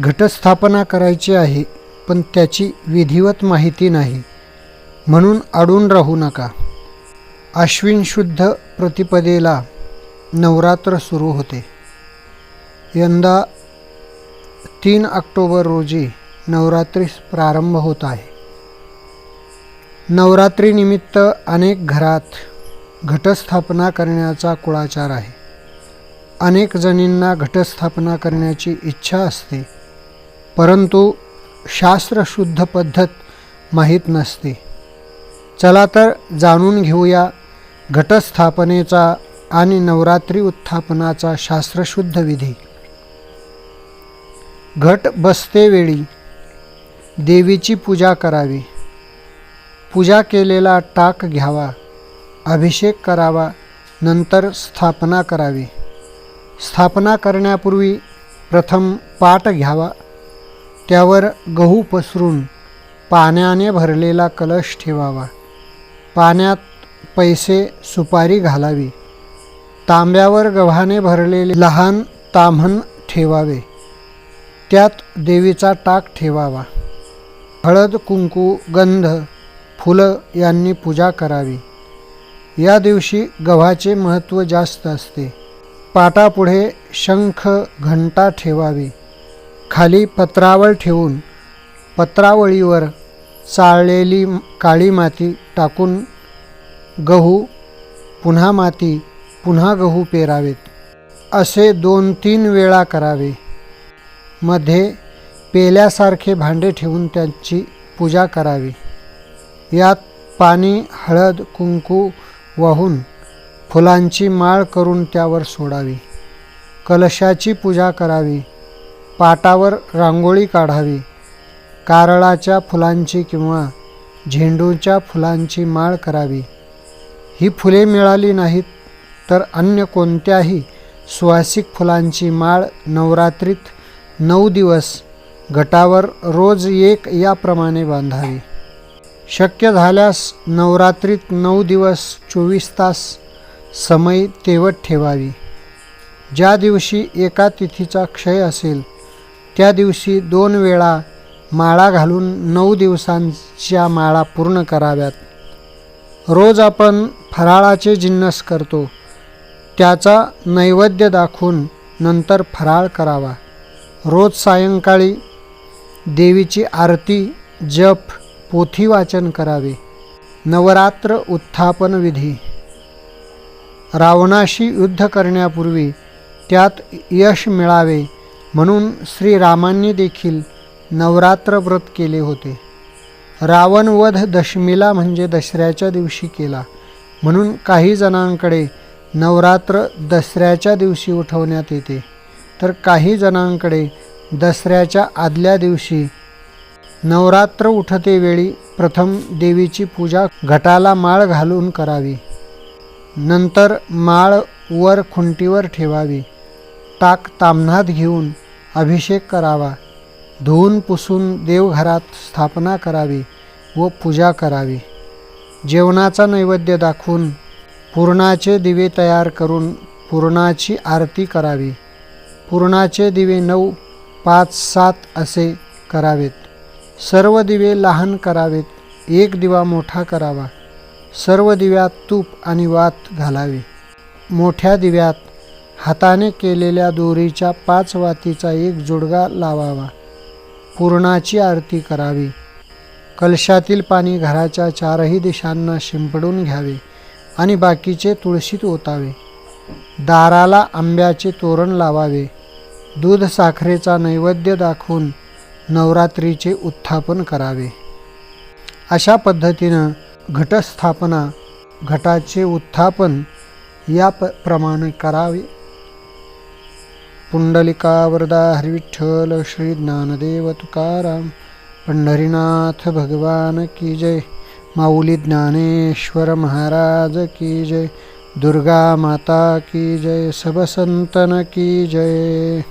घटस्थापना करायची आहे पण त्याची विधिवत माहिती नाही. म्हणून अडून राहू नका. आश्विन शुद्ध प्रतिपदेला नवरात्र सुरू होते. यंदा तीन ऑक्टोबर रोजी नवरात्रीस प्रारंभ होत आहे. नवरात्रीनिमित्त अनेक घरात घटस्थापना करण्याचा कुळाचार आहे. अनेक जणींना घटस्थापना करण्याची इच्छा असते. परंतु शास्त्रशुद्ध पद्धत माहीत नसते. चला तर जाणून घेऊया घटस्थापनेचा आणि नवरात्री उत्थापनाचा शास्त्रशुद्ध विधी. घट बसतेवेळी देवीची पूजा करावी. पूजा केलेला टाक घ्यावा अभिषेक करावा नंतर स्थापना करावी. स्थापना करण्यापूर्वी प्रथम पाट घ्यावा. त्यावर गहू पसरून पाण्याने भरलेला कलश ठेवावा. पाण्यात पैसे सुपारी घालावी. तांब्यावर गव्हाने भरलेले लहान ताम्हण ठेवावे. त्यात देवीचा टाक ठेवावा. हळद कुंकू गंध फुलं यांनी पूजा करावी. या दिवशी गव्हाचे महत्त्व जास्त असते. पाटापुढे शंख घंटा ठेवावी. खाली पत्रावळ ठेवून पत्रावळीवर चाळलेली काळी माती टाकून गहू पुन्हा माती पुन्हा गहू पेरावेत. असे दोन तीन वेळा करावे. मध्ये पेल्यासारखे भांडे ठेवून त्यांची पूजा करावी. यात पाणी हळद कुंकू वाहून फुलांची माळ करून त्यावर सोडावी. कलशाची पूजा करावी. पाटावर रांगोळी काढावी. कारळाच्या फुलांची किंवा झेंडूच्या फुलांची माळ करावी. ही फुले मिळाली नाहीत तर अन्य कोणत्याही सुवासिक फुलांची माळ नवरात्रीत नऊ दिवस गटावर रोज एक याप्रमाणे बांधावी. शक्य झाल्यास नवरात्रीत नऊ दिवस चोवीस तास समय तेवत ठेवावी. ज्या दिवशी एका तिथीचा क्षय असेल त्या दिवशी दोन वेळा माळा घालून नऊ दिवसांच्या माळा पूर्ण कराव्यात. रोज आपण फराळाचे जिन्नस करतो. त्याचा नैवेद्य दाखवून नंतर फराळ करावा. रोज सायंकाळी देवीची आरती जप पोथी वाचन करावे. नवरात्र उत्थापन विधी. रावणाशी युद्ध करण्यापूर्वी त्यात यश मिळावे. म्हणून श्रीरामांनी देखील नवरात्र व्रत केले होते. रावणवध दशमीला म्हणजे दसऱ्याच्या दिवशी केला. म्हणून काही जणांकडे नवरात्र दसऱ्याच्या दिवशी उठवण्यात येते. तर काही जणांकडे दसऱ्याच्या आदल्या दिवशी नवरात्र उठतेवेळी प्रथम देवीची पूजा घटाला माळ घालून करावी. नंतर माळ वर खुंटीवर ठेवावी. टाक तामणात घेऊन अभिषेक करावा. धुवून पुसून देवघरात स्थापना करावी व पूजा करावी. जेवणाचा नैवेद्य दाखवून पूर्णाचे दिवे तयार करून पुरणाची आरती करावी. पूर्णाचे दिवे नऊ पाच सात असे करावेत. सर्व दिवे लहान करावेत एक दिवा मोठा करावा. सर्व दिव्यात तूप आणि वात घालावी. मोठ्या दिव्यात हाताने केलेल्या दोरीच्या पाच वातीचा एक जोडगा लावावा. पूर्णाची आरती करावी. कलशातील पाणी घराच्या चारही दिशांना शिंपडून घ्यावे आणि बाकीचे तुळशीत ओतावे. दाराला आंब्याचे तोरण लावावे. दूध साखरेचा नैवेद्य दाखवून नवरात्रीचे उत्थापन करावे. अशा पद्धतीनं घटस्थापना घटाचे उत्थापन या प प्रमाणे करावे पुंडलिका वरदा हरिविठ्ठल श्री ज्ञानदेव तुकाराम पंढरीनाथ भगवान की जय माऊली ज्ञानेश्वर महाराज की जय दुर्गा माता की जय सब संतन की जय.